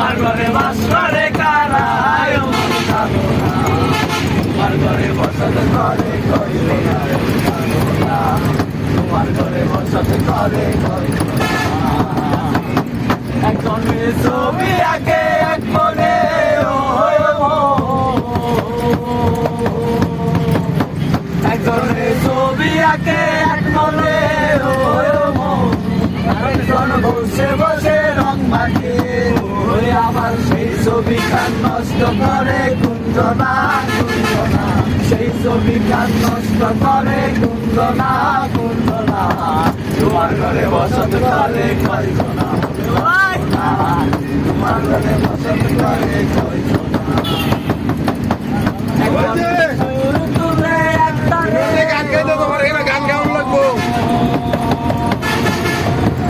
আমার ঘরে বাস করে কারায় তোমার ঘরে বসত করে কইল না তোমার ঘরে বসত করে একজন এখন ছবি আগে এক মনে এখন ছবি আগে এক মনে বসে বসে সেই ছবি কান নষ্ট করে কুঞ্জনা কুঞ্জনা সেই ছবি কান নষ্ট করে কুঞ্জনা কুঞ্জনা তোমার ঘরে বসত করে কয়জনা? তোমার ঘরে বসত করে গান গাউন লাগবো?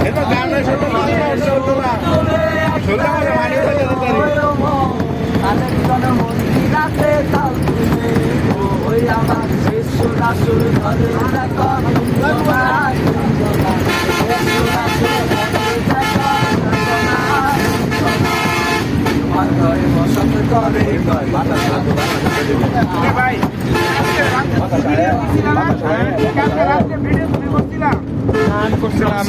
এটা গান নাই শুনতে আরেকজন মন্দিরাতে তাল তুলে ওই আমার শিশু রাসুল ঘরে দেখো তোমার শিশু রাসুল ঘরে দেখো। তোমার ঘরে বসত করে ভাই করছিলাম